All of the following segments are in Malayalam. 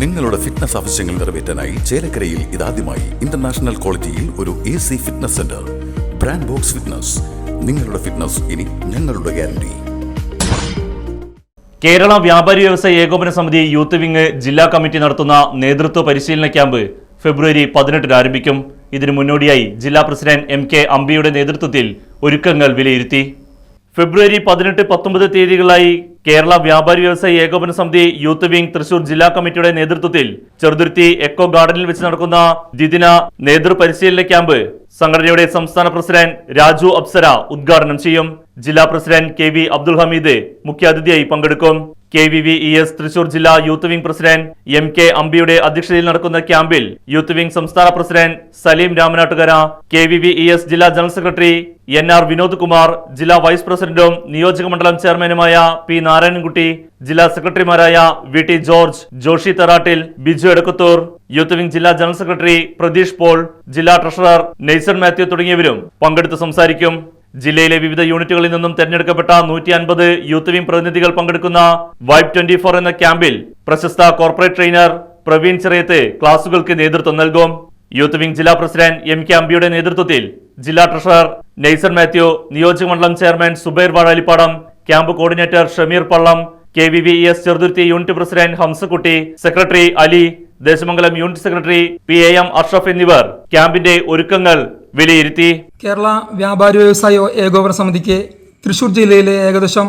നിങ്ങളുടെ ഫിറ്റ്നസ് ആവശ്യങ്ങൾ നിറവേറ്റാനായി ചേലക്കരയിൽ ഇതാദ്യമായി ഇന്റർനാഷണൽ ക്വാളിറ്റിയിൽ ഒരു A C fitness centre brand box fitness നിങ്ങളുടെ ഫിറ്റ്നസ് ഇനി ഞങ്ങളുടെ ഗ്യാരണ്ടി കേരള വ്യാപാരി വ്യവസായ ഏകോപന സമിതി യൂത്ത് വിങ് ജില്ലാ കമ്മിറ്റി നടത്തുന്ന നേതൃത്വ പരിശീലന ക്യാമ്പ് ഫെബ്രുവരി പതിനെട്ടിന് ആരംഭിക്കും. ഇതിനു മുന്നോടിയായി ജില്ലാ പ്രസിഡന്റ് എം കെ അംബിയുടെ നേതൃത്വത്തിൽ ഒരുക്കങ്ങൾ വിലയിരുത്തി. ഫെബ്രുവരി പതിനെട്ട് പത്തൊമ്പത് തീയതികളായി കേരള വ്യാപാരി വ്യവസായി ഏകോപന സമിതി യൂത്ത് വിംഗ് തൃശൂർ ജില്ലാ കമ്മിറ്റിയുടെ നേതൃത്വത്തിൽ ചെറുതുരുത്തി എക്കോ ഗാർഡനിൽ വെച്ച് നടക്കുന്ന ദ്വിദിന നേതൃപരിശീലന ക്യാമ്പ് സംഘടനയുടെ സംസ്ഥാന പ്രസിഡന്റ് രാജു അപ്സര ഉദ്ഘാടനം ചെയ്യും. ജില്ലാ president K V Abdul Hameed മുഖ്യാതിഥിയായി പങ്കെടുക്കും. K V V E S Thrissur ജില്ലാ youth wing president M K അംബിയുടെ അധ്യക്ഷതയിൽ നടക്കുന്ന ക്യാമ്പിൽ യൂത്ത് വിംഗ് സംസ്ഥാന president Saleem Ramanattukara K V V E S ജില്ലാ general secretary N R Vinod Kumar ജില്ലാ വൈസ് പ്രസിഡന്റും നിയോജക മണ്ഡലം ചെയർമാനുമായ പി നാരായണൻകുട്ടി ജില്ലാ സെക്രട്ടറിമാരായ V T George Joshi Therattil Biju Edakkathur youth wing ജില്ലാ ജനറൽ സെക്രട്ടറി പ്രതീഷ് പോൾ ജില്ലാ ട്രഷറർ നെയ്സൺ മാത്യു തുടങ്ങിയവരും പങ്കെടുത്ത് സംസാരിക്കും. ജില്ലയിലെ വിവിധ യൂണിറ്റുകളിൽ നിന്നും തെരഞ്ഞെടുക്കപ്പെട്ട നൂറ്റി അൻപത് യൂത്ത് വിംഗ് പ്രതിനിധികൾ പങ്കെടുക്കുന്ന വൈബ് ട്വന്റി ഫോർ എന്ന ക്യാമ്പിൽ പ്രശസ്ത കോർപ്പറേറ്റ് ട്രെയിനർ പ്രവീൺ ചെറിയത്ത് ക്ലാസുകൾക്ക് നേതൃത്വം നൽകും. യൂത്ത് വിംഗ് ജില്ലാ പ്രസിഡന്റ് എം കെ അമ്പിയുടെ നേതൃത്വത്തിൽ ജില്ലാ ട്രഷറർ നെയ്സൺ മാത്യു നിയോജകമണ്ഡലം chairman Subair Vazhalippadam camp coordinator Shameer Pallam K V V S Cheruthuruthy unit president Hamsakutty secretary Ali Desamangalam unit secretary P A M Ashraf എന്നിവർ ക്യാമ്പിന്റെ ഒരുക്കങ്ങൾ വിലയിരുത്തി. കേരള വ്യാപാരി വ്യവസായ ഏകോപന സമിതിക്ക് തൃശൂർ ജില്ലയിലെ ഏകദേശം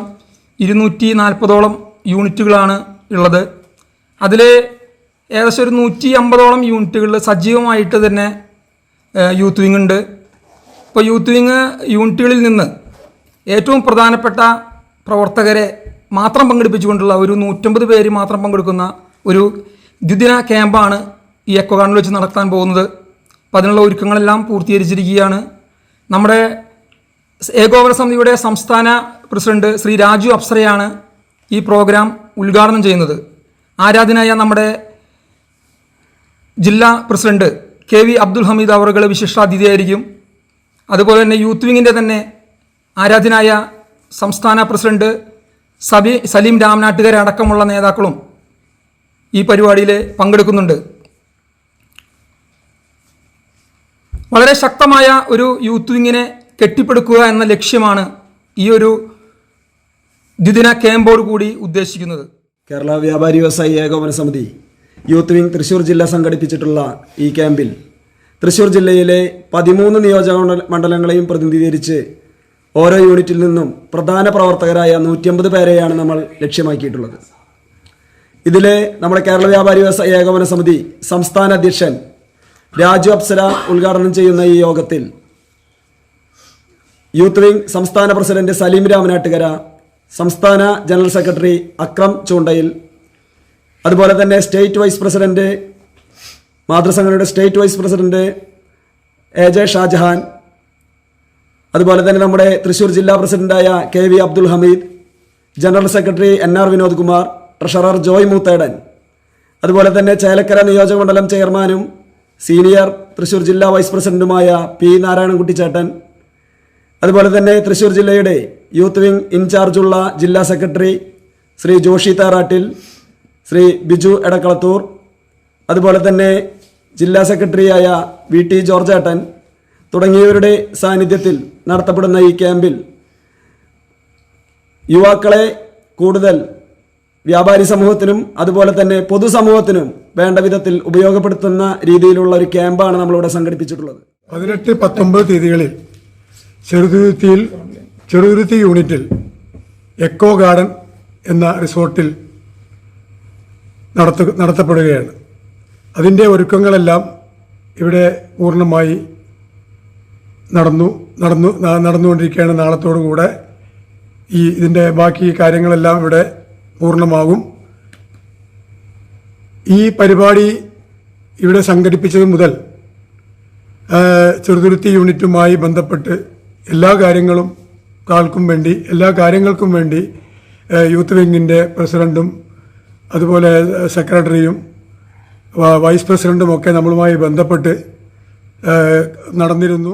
ഇരുന്നൂറ്റി നാൽപ്പതോളം യൂണിറ്റുകളാണ് ഉള്ളത്. അതിലെ ഏകദേശം ഒരു നൂറ്റി അമ്പതോളം യൂണിറ്റുകളിൽ സജീവമായിട്ട് തന്നെ യൂത്ത് വിങ് ഉണ്ട്. ഇപ്പോൾ യൂത്ത് വിങ് യൂണിറ്റുകളിൽ നിന്ന് ഏറ്റവും പ്രധാനപ്പെട്ട പ്രവർത്തകരെ മാത്രം പങ്കെടുപ്പിച്ചുകൊണ്ടുള്ള ഒരു നൂറ്റമ്പത് പേര് മാത്രം പങ്കെടുക്കുന്ന ഒരു ദ്വിദിന ക്യാമ്പാണ് ഈ എക്കോ ഗാർഡനിൽ വെച്ച് നടത്താൻ പോകുന്നത്. അപ്പം അതിനുള്ള ഒരുക്കങ്ങളെല്ലാം പൂർത്തീകരിച്ചിരിക്കുകയാണ്. നമ്മുടെ ഏകോപന സമിതിയുടെ സംസ്ഥാന പ്രസിഡന്റ് ശ്രീ രാജു അപ്സരയാണ് ഈ പ്രോഗ്രാം ഉദ്ഘാടനം ചെയ്യുന്നത്. ആരാധനായ നമ്മുടെ ജില്ലാ president K V Abdul Hameed അവറുകൾ വിശിഷ്ടാതിഥിയായിരിക്കും. അതുപോലെ തന്നെ യൂത്ത് വിങ്ങിന്റെ തന്നെ ആരാധനായ സംസ്ഥാന പ്രസിഡന്റ് സബി സലീം രാംനാട്ടുകാരെ അടക്കമുള്ള നേതാക്കളും ഈ പരിപാടിയിൽ പങ്കെടുക്കുന്നുണ്ട്. വളരെ ശക്തമായ ഒരു യൂത്ത് വിങ്ങിനെ കെട്ടിപ്പടുക്കുക എന്ന ലക്ഷ്യമാണ് ഈ ഒരു ദ്വിദിന ക്യാമ്പോട് കൂടി ഉദ്ദേശിക്കുന്നത്. കേരള വ്യാപാരി വ്യവസായി ഏകോപന സമിതി യൂത്ത് വിംഗ് തൃശ്ശൂർ ജില്ല സംഘടിപ്പിച്ചിട്ടുള്ള ഈ ക്യാമ്പിൽ തൃശ്ശൂർ ജില്ലയിലെ പതിമൂന്ന് നിയോജക മണ്ഡലങ്ങളെയും പ്രതിനിധീകരിച്ച് ഓരോ യൂണിറ്റിൽ നിന്നും പ്രധാന പ്രവർത്തകരായ നൂറ്റിയമ്പത് പേരെയാണ് നമ്മൾ ലക്ഷ്യമാക്കിയിട്ടുള്ളത്. ഇതിൽ നമ്മുടെ കേരള വ്യാപാരി വ്യവസായ ഏകോപന സമിതി സംസ്ഥാന അധ്യക്ഷൻ രാജു അപ്സര ഉദ്ഘാടനം ചെയ്യുന്ന ഈ യോഗത്തിൽ യൂത്ത് വിംഗ് സംസ്ഥാന പ്രസിഡന്റ് സലീം രാമനാട്ടുകര സംസ്ഥാന ജനറൽ സെക്രട്ടറി അക്രം ചൂണ്ടയിൽ അതുപോലെ തന്നെ state vice president മാതൃസംഘടനയുടെ state vice president A J Shajahan അതുപോലെ തന്നെ നമ്മുടെ തൃശ്ശൂർ ജില്ലാ പ്രസിഡന്റായ K V Abdul Hameed general secretary N R Vinod Kumar treasurer Joy Moothedan. അതുപോലെ തന്നെ ചേലക്കര നിയോജക മണ്ഡലം ചെയർമാനും സീനിയർ തൃശ്ശൂർ ജില്ലാ വൈസ് പ്രസിഡന്റുമായ പി നാരായണൻകുട്ടി ചേട്ടൻ. അതുപോലെ തന്നെ തൃശ്ശൂർ ജില്ലയുടെ യൂത്ത് വിംഗ് ഇൻചാർജുള്ള ജില്ലാ സെക്രട്ടറി ശ്രീ ജോഷി താറാട്ടിൽ ശ്രീ ബിജു എടക്കളത്തൂർ. അതുപോലെ തന്നെ ജില്ലാ സെക്രട്ടറിയായ വി ടി ജോർജേട്ടൻ. തുടങ്ങിയവരുടെ സാന്നിധ്യത്തിൽ നടത്തപ്പെടുന്ന ഈ ക്യാമ്പിൽ യുവാക്കളെ കൂടുതൽ വ്യാപാരി സമൂഹത്തിനും അതുപോലെ തന്നെ പൊതുസമൂഹത്തിനും വേണ്ട വിധത്തിൽ ഉപയോഗപ്പെടുത്തുന്ന രീതിയിലുള്ള ഒരു ക്യാമ്പാണ് നമ്മളിവിടെ സംഘടിപ്പിച്ചിട്ടുള്ളത്. പതിനെട്ട് പത്തൊമ്പത് തീയതികളിൽ ചെറുതുരുത്തിയിൽ ചെറുതുരുത്തി യൂണിറ്റിൽ എക്കോ ഗാർഡൻ എന്ന റിസോർട്ടിൽ നടത്ത നടത്തപ്പെടുകയാണ്. അതിന്റെ ഒരുക്കങ്ങളെല്ലാം ഇവിടെ പൂർണമായി നടന്നു നടന്നു നടന്നുകൊണ്ടിരിക്കുകയാണ് നാളത്തോടുകൂടെ. ഈ ഇതിന്റെ ബാക്കി കാര്യങ്ങളെല്ലാം ഇവിടെ പൂർണമാകും. ഈ പരിപാടി ഇവിടെ സംഘടിപ്പിച്ചത് മുതൽ ചെറുതുരുത്തി യൂണിറ്റുമായി ബന്ധപ്പെട്ട് എല്ലാ കാര്യങ്ങളും കാൾക്കും വേണ്ടി എല്ലാ കാര്യങ്ങൾക്കും വേണ്ടി യൂത്ത് വിങ്ങിന്റെ പ്രസിഡന്റും അതുപോലെ സെക്രട്ടറിയും വൈസ് പ്രസിഡന്റും ഒക്കെ നമ്മളുമായി ബന്ധപ്പെട്ട് നടന്നിരുന്നു.